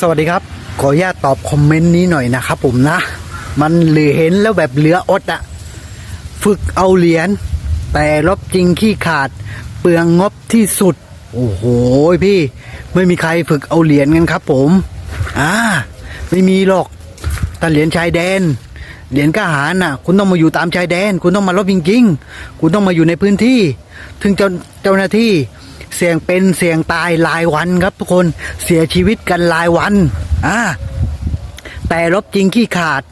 สวัสดีครับ ขออนุญาตตอบคอมเมนต์นี้หน่อยนะครับผมนะ มันเหลือเห็นแล้วแบบเหลืออดอะฝึกเอาเหรียญแต่ลบจริงขี้ขาด เปลืองงบที่สุด โอ้โหพี่ ไม่มีใครฝึกเอาเหรียญกันครับ ผมอ่าไม่มีหรอกแต่เหรียญชายแดนเหรียญกหารน่ะ คุณต้องมาอยู่ตามชายแดน คุณต้องมาลบจริงๆ คุณต้องมาอยู่ในพื้นที่ ถึงเจ้าเจ้าหน้าที่ เสี่ยงเป็นเสี่ยงตายรายวันครับทุกคนเสียชีวิตกันรายวันอ่าแต่ลบจริงขี้ขาด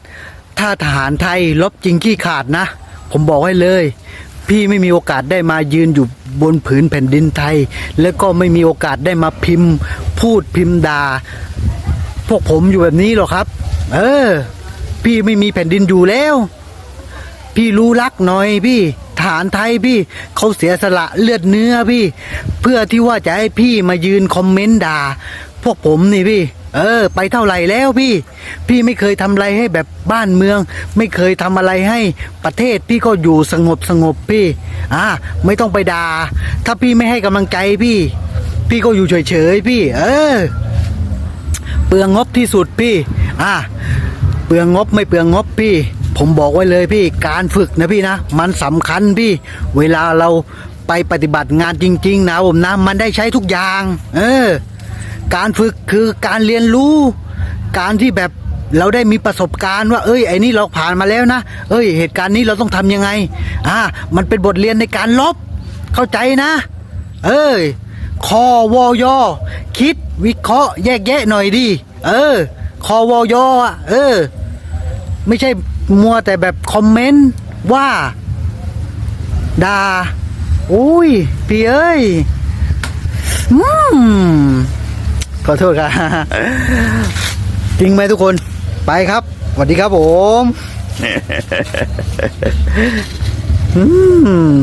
ถ้าทหารไทยลบจริงขี้ขาดนะ ผมบอกให้เลย พี่ไม่มีโอกาสได้มายืนอยู่บนผืนแผ่นดินไทย แล้วก็ไม่มีโอกาสได้มาพิมพ์ พูดพิมพ์ด่าพวกผมอยู่แบบนี้หรอกครับ เออ พี่ไม่มีแผ่นดินอยู่แล้ว พี่รู้รักหน่อยพี่ ฐานไทยพี่เขาเสียสละเลือดเนื้อพี่ เพื่อที่ว่าจะให้พี่มายืนคอมเมนต์ด่า พวกผมนี่พี่ เออ ไปเท่าไหร่แล้วพี่ พี่ไม่เคยทำอะไรให้แบบบ้านเมือง ไม่เคยทำอะไรให้ประเทศพี่ก็อยู่สงบสงบพี่ อ่าไม่ต้องไปด่าถ้าพี่ไม่ให้กำลังใจพี่ พี่ก็อยู่เฉยๆพี่ เออ เปลืองงบที่สุดพี่ อ่าเปลืองงบไม่เปลืองงบพี่ ผมบอกไว้เลยพี่การฝึกนะพี่นะ มันสำคัญพี่ เวลาเราไปปฏิบัติงานจริง ๆ นะผมนะ มันได้ใช้ทุกอย่าง เออ การฝึกคือการเรียนรู้ การที่แบบเราได้มีประสบการณ์ว่า เอ้ยไอ้นี่เราผ่านมาแล้วนะ เอ้ย เหตุการณ์นี้เราต้องทำยังไง อ่า มันเป็นบทเรียนในการลบ เข้าใจนะ เอ้ยคอวอยอคิดวิเคราะห์แยกแยะหน่อยดิ เออคอวอยออะเออ ไม่ใช่ มัวแต่แบบคอมเมนต์ว่าด่าอุ้ยพี่เอ้ยอืมขอโทษครับจริงไหมทุกคนไปครับสวัสดีครับผม อืม